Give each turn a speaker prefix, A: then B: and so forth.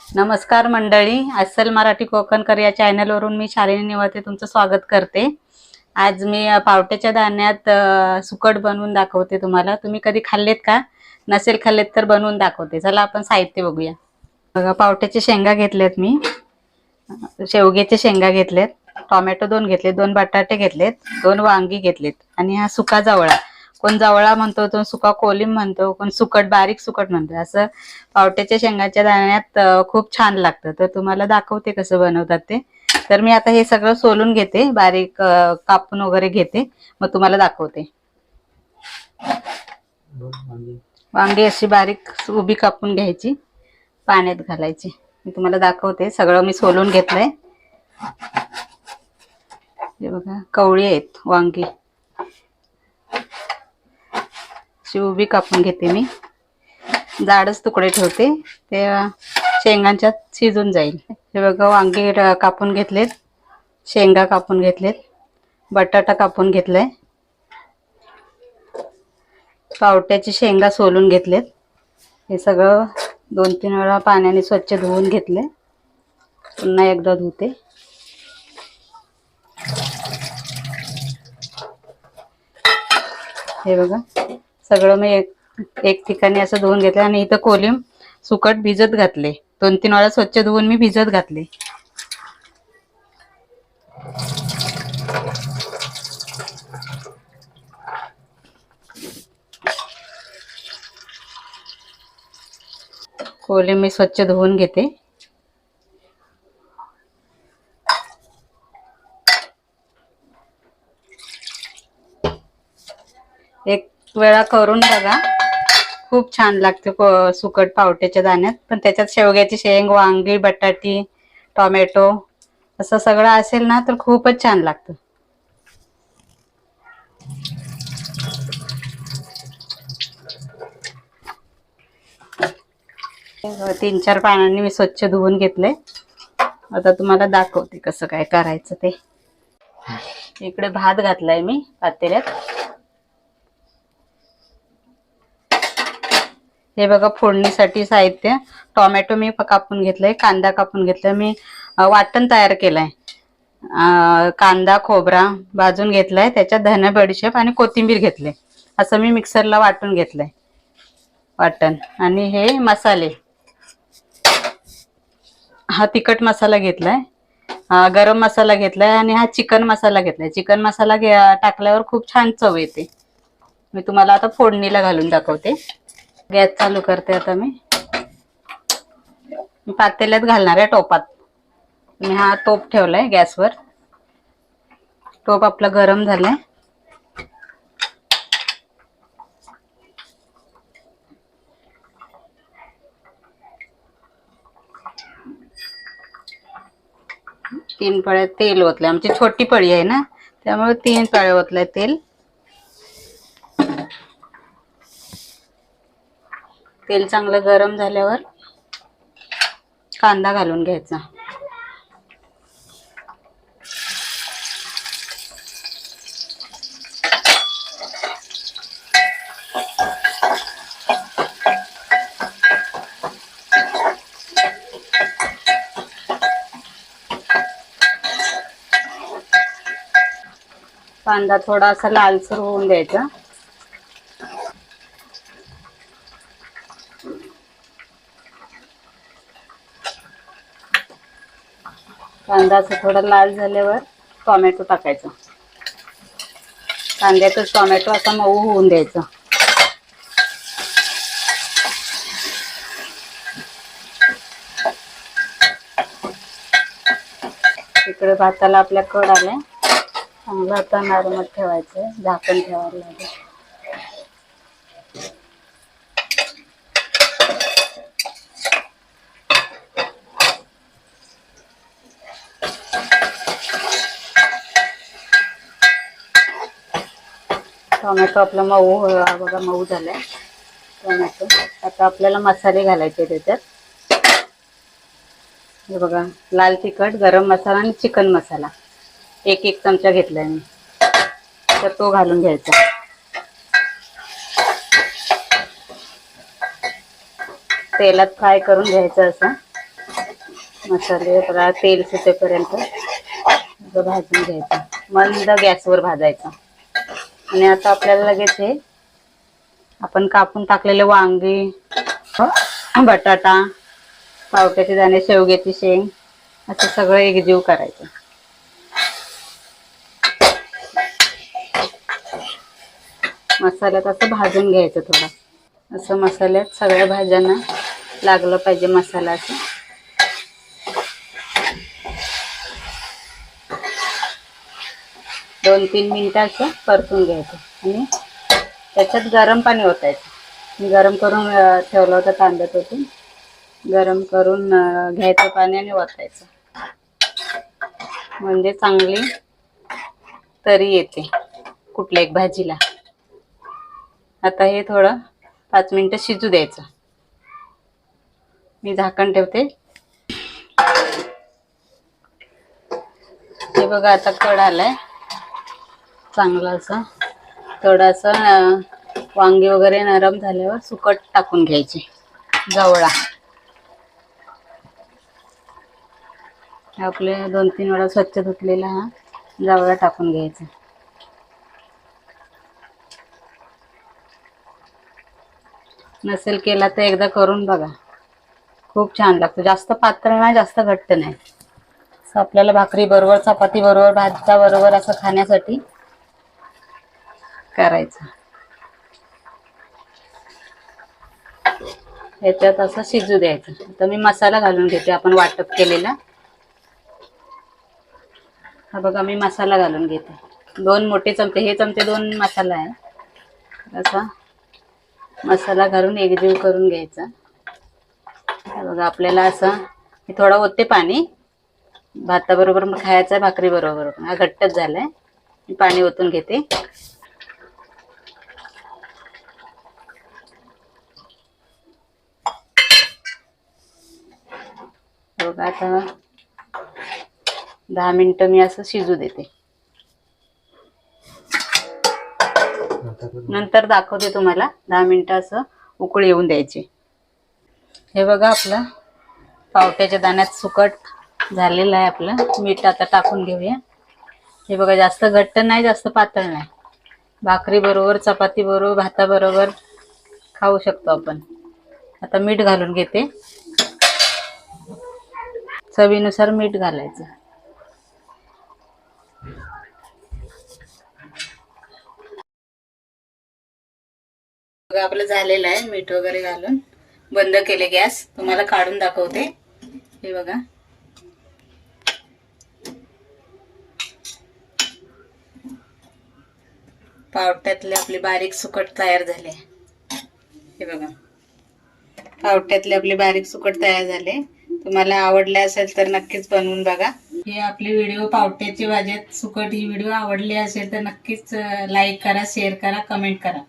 A: नमस्कार मंडळी अस्सल मराठी कोकणकर या चॅनलवरून मी शालिनी निवाते तुमचं स्वागत करते. आज मी पावट्याच्या धान्यात सुकट बनवून दाखवते तुम्हाला. तुम्ही कधी खाल्लेत का? नसेल खाल्लेत तर बनवून दाखवते. चला आपण साहित्य बघूया. बघा पावट्याचे शेंगा घेतलेत मी. शेवग्याचे शेंगा घेतलेत. टोमॅटो दोन घेतलेत दोन बटाटे घेतलेत दोन वांगी घेतलेत आणि हा सुका जावळा. कोण जवळा म्हणतो तो सुका कोलिम म्हणतो कोण सुकट बारीक सुकट म्हणतो असं पावट्याच्या शेंगाच्या दाण्यात खूप छान लागतं. तर तुम्हाला दाखवते कसं बनवतात ते. तर मी आता हे सगळं सोलून घेते बारीक कापून वगैरे घेते. मग तुम्हाला दाखवते. वांगी अशी बारीक उभी कापून घ्यायची पाण्यात घालायची. मी तुम्हाला दाखवते सगळं मी सोलून घेतलंय. हे बघा कवळी आहेत वांगी. अशी उभी कापून घेते मी. जाडच तुकडे ठेवते. ते शेंगांच्यात शिजून जाईल. हे बघा वांगे कापून घेतलेत. शेंगा कापून घेतलेत. बटाटा कापून घेतलाय. पावट्याची शेंगा सोलून घेतलेत. हे सगळं दोन तीन वेळा पाण्याने स्वच्छ धुवून घेतले पुन्हा एकदा धुते. हे बघा. सगळं मी एक एक ठिकाणी असं धुवून घेतलं आणि इथं कोलिम सुकट भिजत घातले. दोन तीन वेळा स्वच्छ धुवून मी भिजत घातले. कोलिम मी स्वच्छ धुवून घेते. एक वेळा करून बघा. खूप छान लागते सुकट पावट्याच्या दाण्यात. पण त्याच्यात शेवग्याची शेंग वांगी बटाटी टोमॅटो असं सगळं असेल ना तर खूपच छान लागतं. तीन चार पानांनी मी स्वच्छ धुवून घेतले. आता तुम्हाला दाखवते कसं काय करायचं ते. इकडे भात घातलाय मी पातेल्यात. हे बघा फोडणीसाठी साहित्य. टोमॅटो मी कापून घेतलंय कांदा कापून घेतलाय. मी वाटण तयार केलंय. कांदा खोबरा भाजून घेतलाय. त्याच्यात धन बडीशेप आणि कोथिंबीर घेतले. असं मी मिक्सरला वाटून घेतलंय. वाटण. आणि हे मसाले. हा तिखट मसाला घेतलाय. गरम मसाला घेतलाय आणि हा चिकन मसाला घेतलाय. चिकन मसाला घे- टाकल्यावर खूप छान चव येते. मी तुम्हाला आता फोडणीला घालून दाखवते. गॅस चालू करते आता मी. पातेल्यात घालणार आहे टोपात. मी हा टोप ठेवलाय गॅसवर. टोप आपला गरम झालाय. तीन पळ्या तेल ओतलंय. आमची छोटी पळी आहे ना त्यामुळे तीन पळ्या ओतलंय तेल. तेल चांगलं गरम झाल्यावर कांदा घालून घ्यायचा. कांदा थोडासा लालसर होऊन द्यायचा. कांदा थोडं थोडा लाल झाल्यावर टोमॅटो टाकायचा. कांद्यातच टोमॅटो असा मऊ होऊन द्यायचा. इकडे भाताला आपल्या कड आलाय. चांगलं आता नरमत ठेवायचं झाकण ठेवायला लागेल. टोमॅटो आपला मऊ बघा मऊ झाला आहे टोमॅटो. आता आपल्याला मसाले घालायचे त्याच्यात हे बघा लाल तिखट गरम मसाला आणि चिकन मसाला. एक एक चमचा घेतलाय मी. तर तो घालून घ्यायचा. तेलात फ्राय करून घ्यायचं असं. मसाले तेल सुटेपर्यंत. भाजून घ्यायचं. मंद गॅसवर भाजायचं. आणि आता आपल्याला लगेच हे आपण कापून टाकलेले वांगी बटाटा पावट्याचे दाणे शेवग्याची शेंग असं सगळं एकजीव करायचं. मसाल्यात असं भाजून घ्यायचं थोडं. असं मसाल्यात सगळ्या भाज्यांना लागलं पाहिजे मसाला असं. दोन तीन मिनिटं असं परतून घ्यायचं. आणि त्याच्यात गरम पाणी ओतायचं. मी गरम करून ठेवलं होतं तांदळात होती गरम करून घ्यायचं पाणी आणि ओतायचं. म्हणजे चांगली तरी येते कुठल्या एक भाजीला. आता हे थोडं पाच मिनिटं शिजू द्यायचं. मी झाकण ठेवते. हे बघा आता कड आलाय. चांगलं असं थोडासा वांगे वांगी वगैरे नरम झाल्यावर सुकट टाकून घ्यायचे. जवळा. आपले दोन तीन वेळा स्वच्छ धुतलेला हा जवळा टाकून घ्यायचा. नसेल केला तर एकदा करून बघा. खूप छान लागतो. जास्त पात्र नाही जास्त घट्ट नाही. आपल्याला भाकरी बरोबर चपाती बरोबर भाता बरोबर असं खाण्यासाठी करायचं. ह्याच्यात असं शिजू द्यायचं. आता मी मसाला घालून घेते आपण वाटप केलेला. हा बघा मी मसाला घालून घेते. दोन मोठे चमचे हे चमचे दोन मसाला आहे. असा मसाला घालून एकजीव करून घ्यायचा. बघा आपल्याला असं हे थोडं ओतते पाणी. भाताबरोबर मग खायचं भाकरी बरोबर हा घट्टच झालाय. मी पाणी ओतून घेते. बघा आता? दहा मिनिटं मी असं शिजू देते. नंतर दाखवते तुम्हाला. दहा मिनिटं असं उकळी येऊन द्यायची. हे बघा आपलं. पावट्याच्या दाण्यात सुकट झालेलं आहे आपलं. मीठ आता टाकून घेऊया. हे बघा जास्त घट्ट नाही जास्त पातळ नाही. भाकरी बरोबर चपाती बरोबर भाताबरोबर खाऊ शकतो आपण. आता मीठ घालून घेते. चवीनुसार मीठ घालायचं. आपलं झालेलं आहे मीठ वगैरे घालून. बंद केले गॅस. तुम्हाला काढून दाखवते. हे बघा. पावट्यातले आपले बारीक सुकट तयार झाले. हे बघा. पावट्यातले आपले बारीक सुकट तयार झाले. तुम्हाला आवडले असेल तर नक्कीच बनवून बघा. हे आपली व्हिडिओ पावट्याची भाज्यात सुकट ही व्हिडिओ आवडली असेल तर नक्कीच लाईक करा शेअर करा कमेंट करा.